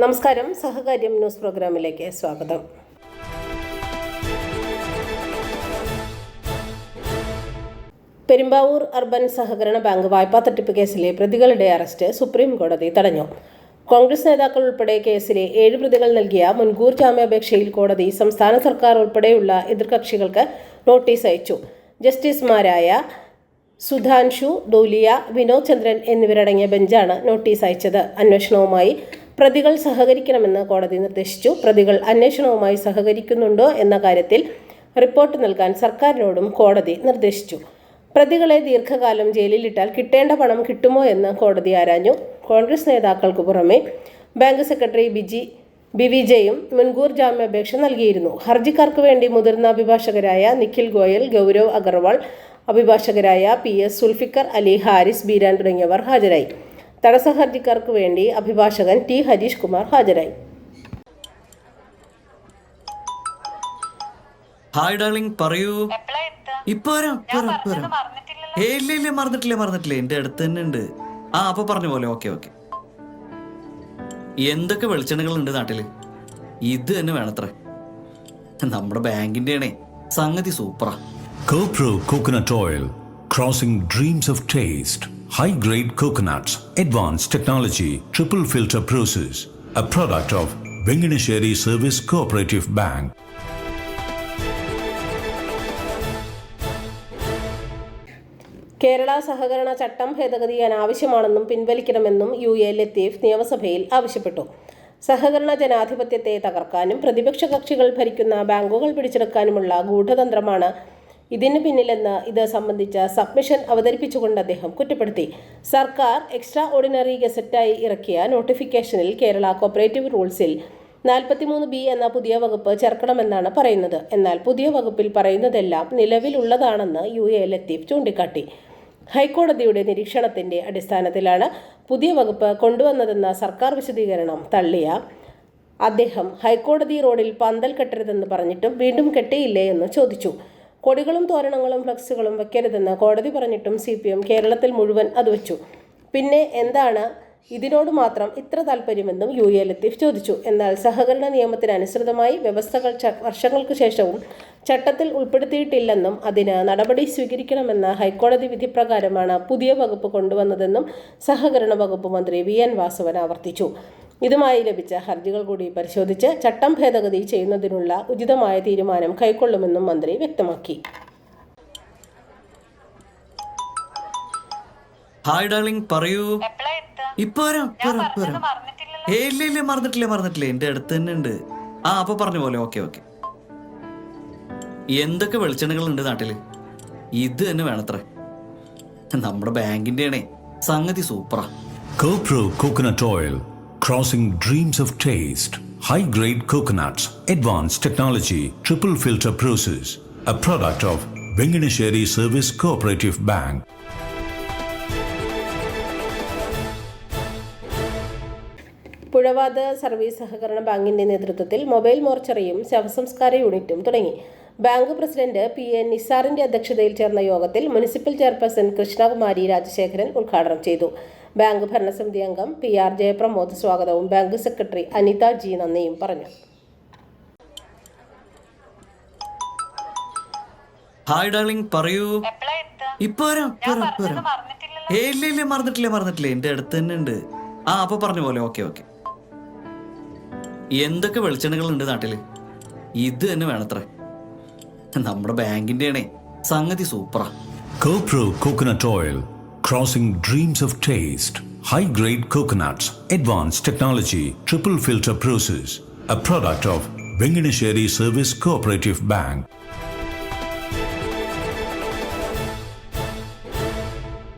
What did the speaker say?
നമസ്കാരം. സഹകാര്യം ന്യൂസ് പ്രോഗ്രാമിലേക്ക് സ്വാഗതം. പെരുമ്പാവൂർ അർബൻ സഹകരണ ബാങ്ക് വായ്പാ തട്ടിപ്പ് കേസിലെ പ്രതികളുടെ അറസ്റ്റ് സുപ്രീം കോടതി തടഞ്ഞു. കോൺഗ്രസ് നേതാക്കൾ ഉൾപ്പെടെ കേസിലെ ഏഴ് പ്രതികൾ നൽകിയ മുൻകൂർ ജാമ്യാപേക്ഷയിൽ കോടതി സംസ്ഥാന സർക്കാർ ഉൾപ്പെടെയുള്ള എതിർകക്ഷികൾക്ക് നോട്ടീസ് അയച്ചു. ജസ്റ്റിസുമാരായ സുധാൻഷു ദോലിയ വിനോദ് ചന്ദ്രൻ എന്നിവരടങ്ങിയ ബെഞ്ചാണ് നോട്ടീസ് അയച്ചത്. അന്വേഷണവുമായി പ്രതികൾ സഹകരിക്കണമെന്ന് കോടതി നിർദ്ദേശിച്ചു. പ്രതികൾ അന്വേഷണവുമായി സഹകരിക്കുന്നുണ്ടോ എന്ന കാര്യത്തിൽ റിപ്പോർട്ട് നൽകാൻ സർക്കാരിനോടും കോടതി നിർദ്ദേശിച്ചു. പ്രതികളെ ദീർഘകാലം ജയിലിലിട്ടാൽ കിട്ടേണ്ട പണം കിട്ടുമോ എന്ന് കോടതി ആരാഞ്ഞു. കോൺഗ്രസ് നേതാക്കൾക്ക് പുറമെ ബാങ്ക് സെക്രട്ടറി ബിജി ബി വിജയും മുൻകൂർ ജാമ്യാപേക്ഷ നൽകിയിരുന്നു. ഹർജിക്കാർക്ക് വേണ്ടി മുതിർന്ന അഭിഭാഷകരായ നിഖിൽ ഗോയൽ ഗൗരവ് അഗർവാൾ അഭിഭാഷകരായ പി എസ് സുൽഫിക്കർ അലി ഹാരിസ് ബീരാൻ തുടങ്ങിയവർ ഹാജരായി. തടസ്സ ഹർജിക്കാർക്ക് വേണ്ടി അഭിഭാഷകൻ ടി ഹരീഷ് കുമാർ ഹാജരായി. ഹായ് ഡാർലിംഗ് പറയൂ. ഇപ്പൊ വരാം ഏയ് ഇല്ല ഇല്ല മറന്നിട്ടില്ല മറന്നിട്ടില്ല. എന്റെ അടുത്ത് തന്നെ ഉണ്ട്. ആ അപ്പൊ പറഞ്ഞ പോലെ ഓക്കെ ഓക്കെ. എന്തൊക്കെ വെളിച്ചെണ്ണകൾ ഉണ്ട് നാട്ടിൽ? ഇത് തന്നെ വേണത്ര. നമ്മുടെ ബാങ്കിന്റെ ആണേ സംഗതി സൂപ്പറാ. CoPro coconut oil crossing dreams of taste. High grade coconuts, advanced technology, triple filter process. A product of Venganesheri Service Cooperative Bank. Kerala സഹകരണ ചട്ടം ഭേദഗതി അനാവശ്യമാണെന്നും പിൻവലിക്കണമെന്നും യു എ ലത്തീഫ് നിയമസഭയിൽ ആവശ്യപ്പെട്ടു സഹകരണ ജനാധിപത്യത്തെ തകർക്കാനും പ്രതിപക്ഷ കക്ഷികൾ ഭരിക്കുന്ന ബാങ്കുകൾ പിടിച്ചെടുക്കാനുമുള്ള ഗൂഢതന്ത്രമാണ് ഇതിന് പിന്നിലെന്ന് ഇത് സംബന്ധിച്ച സബ്മിഷൻ അവതരിപ്പിച്ചുകൊണ്ട് അദ്ദേഹം കുറ്റപ്പെടുത്തി. സർക്കാർ എക്സ്ട്രാ ഓർഡിനറി ഗസറ്റായി ഇറക്കിയ നോട്ടിഫിക്കേഷനിൽ കേരള കോപ്പറേറ്റീവ് റൂൾസിൽ നാൽപ്പത്തിമൂന്ന് ബി എന്ന പുതിയ വകുപ്പ് ചേർക്കണമെന്നാണ് പറയുന്നത്. എന്നാൽ പുതിയ വകുപ്പിൽ പറയുന്നതെല്ലാം നിലവിലുള്ളതാണെന്ന് യു എ ലത്തീഫ് ചൂണ്ടിക്കാട്ടി. ഹൈക്കോടതിയുടെ നിരീക്ഷണത്തിന്റെ അടിസ്ഥാനത്തിലാണ് പുതിയ വകുപ്പ് കൊണ്ടുവന്നതെന്ന സർക്കാർ വിശദീകരണം തള്ളിയ അദ്ദേഹം ഹൈക്കോടതി റോഡിൽ പന്തൽ കെട്ടരുതെന്ന് പറഞ്ഞിട്ടും വീണ്ടും കെട്ടിയില്ലേ എന്ന് ചോദിച്ചു. കൊടികളും തോരണങ്ങളും ഫ്ലക്സുകളും വെക്കരുതെന്ന് കോടതി പറഞ്ഞിട്ടും സി കേരളത്തിൽ മുഴുവൻ അത് വെച്ചു. പിന്നെ എന്താണ്? ഇതിനോട് മാത്രം ഇത്ര താല്പര്യമെന്നും യു എ ലത്തീഫ് ചോദിച്ചു. എന്നാൽ സഹകരണ നിയമത്തിനനുസൃതമായി വ്യവസ്ഥകൾ വർഷങ്ങൾക്ക് ശേഷവും ചട്ടത്തിൽ ഉൾപ്പെടുത്തിയിട്ടില്ലെന്നും അതിന് നടപടി സ്വീകരിക്കണമെന്ന ഹൈക്കോടതി വിധി പ്രകാരമാണ് പുതിയ വകുപ്പ് കൊണ്ടുവന്നതെന്നും സഹകരണ വകുപ്പ് മന്ത്രി വി എൻ വാസവൻ ആവർത്തിച്ചു. ഇതുമായി ലഭിച്ച ഹർജികൾ കൂടി പരിശോധിച്ച് ചട്ടം ഭേദഗതി ചെയ്യുന്നതിനുള്ള ഉചിതമായ തീരുമാനം കൈക്കൊള്ളുമെന്നും മന്ത്രി വ്യക്തമാക്കി. ഹായ് ഡാർലിംഗ് പറയൂ? ഇപ്പൊ വരാം ഇല്ല ഇല്ല മറന്നിട്ടില്ല മറന്നിട്ടില്ല. എന്റെ അടുത്ത് തന്നെ ഉണ്ട്. ആ അപ്പൊ പറഞ്ഞ പോലെ ഓക്കെ ഓക്കെ. എന്തൊക്കെ വെളിച്ചെണ്ണകൾ ഉണ്ട് നാട്ടിൽ? ഇത് തന്നെ വേണത്രേ. നമ്മുടെ ബാങ്കിന്റെ ആണേ സംഗതി സൂപ്പറാ. CoPro coconut Oil, crossing dreams of taste. High grade coconuts, advanced technology, triple filter process. A product of Venganesheri Service Cooperative Bank. Puzhavathu service സഹകരണ ബാങ്കിന്റെ നേതൃത്വത്തിൽ മൊബൈൽ മോർച്ചറിയും ശവസംസ്കാര യൂണിറ്റും തുടങ്ങി ബാങ്ക് പ്രസിഡന്റ് പി എ നിസാറിന്റെ അധ്യക്ഷതയിൽ ചേർന്ന യോഗത്തിൽ മുനിസിപ്പൽ ചെയർപേഴ്സൺ കൃഷ്ണകുമാരി രാജശേഖരൻ ഉദ്ഘാടനം ചെയ്തു ബാങ്ക് ഭരണസമിതി അംഗം പി ആർ ജയപ്രമോദ് സ്വാഗതവും ബാങ്ക് സെക്രട്ടറി അനിത ജി നന്ദിയും പറഞ്ഞു. ഹായ് ഡാർലിംഗ് പറയൂ? ഇപ്പൊ വരാം. ഇപ്പൊ വരാം ഇപ്പൊ വരാം. മറന്നിട്ടില്ലല്ലോ. ഇല്ല ഇല്ല മറന്നിട്ടില്ല മറന്നിട്ടില്ല. എന്റെ അടുത്ത് തന്നെ ഉണ്ട്. ആ അപ്പൊ പറഞ്ഞ പോലെ. Okay okay. എന്തൊക്കെ വെളിച്ചെണ്ണകൾ ഉണ്ട് നാട്ടിൽ? ഇത് തന്നെ വേണത്രേ. നമ്മുടെ ബാങ്കിന്റെ ആണേ സംഗതി സൂപ്പറാ. CoPro coconut Oil, crossing dreams of taste. High grade coconuts, advanced technology, triple filter process. A product of Venganesheri Service Cooperative Bank.